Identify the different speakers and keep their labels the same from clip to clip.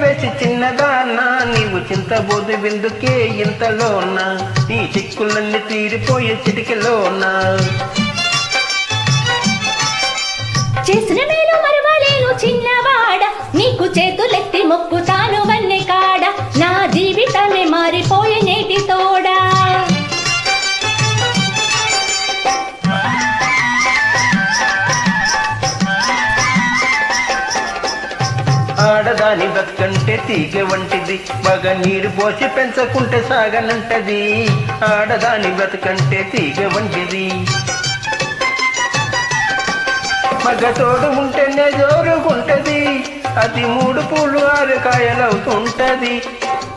Speaker 1: వేసి చిన్నదానా నీవు చింతబోదు విందుకే ఇంతలోనా? నీ చిక్కులన్నీ తీరిపోయే చిటికలోనా?
Speaker 2: చేసిన మేలు మరవలేను చిన్నవాడ నీకు చేతులెత్తి మొక్కుతాను
Speaker 1: ఆడదాని బతుకంటే తీగ వంటిది. మగ నీరు పోసి పెంచకుంటే సాగనంటది. ఆడదాని బతుకంటే తీగ వంటిది. మగ తోడు ఉంటేనే జోరుగుంటది. అది మూడు పూలు ఆరు కాయలవుతుంటది.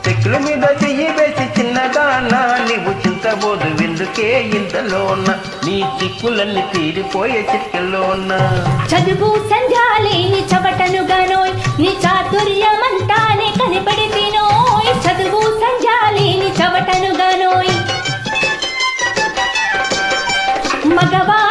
Speaker 1: చెక్కుల మీద చెయ్యి వేసి చిన్నగానా నీవు చింతబోదు విందుకే ఇంతలోన? నీ చిక్కులన్నీ తీరిపోయే చిక్కలోన
Speaker 2: చదువు సంధ్యాలేని చవటను மகவா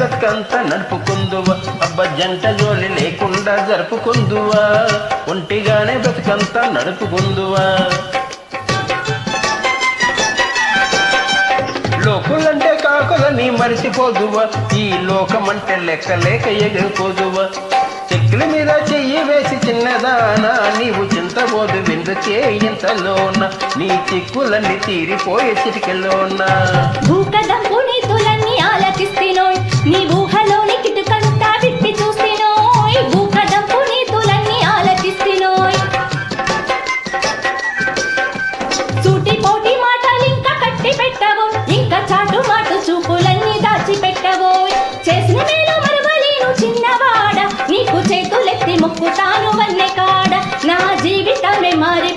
Speaker 1: గానే నడుపుకుందువా అబ్బ జంట జోలి లేకుండా జరుపుకుందువా ఒంటిగానే బతుకంతా నడుపుకుందువా. లోకులంటే కాకులని మరిచిపోదువా ఈ లోకమంటే లెక్క లేక ఎగిరిపోదువా. చెక్కుల మీద చెయ్యి వేసి చిన్నదానా నీవు చింతబోదు విందుకే ఇంతలోన నీ చిక్కులన్నీ తీరిపోయే చిటికెలోనా
Speaker 2: ముక్కుతాను వల్లే కాడ. నా జీవితమే మారి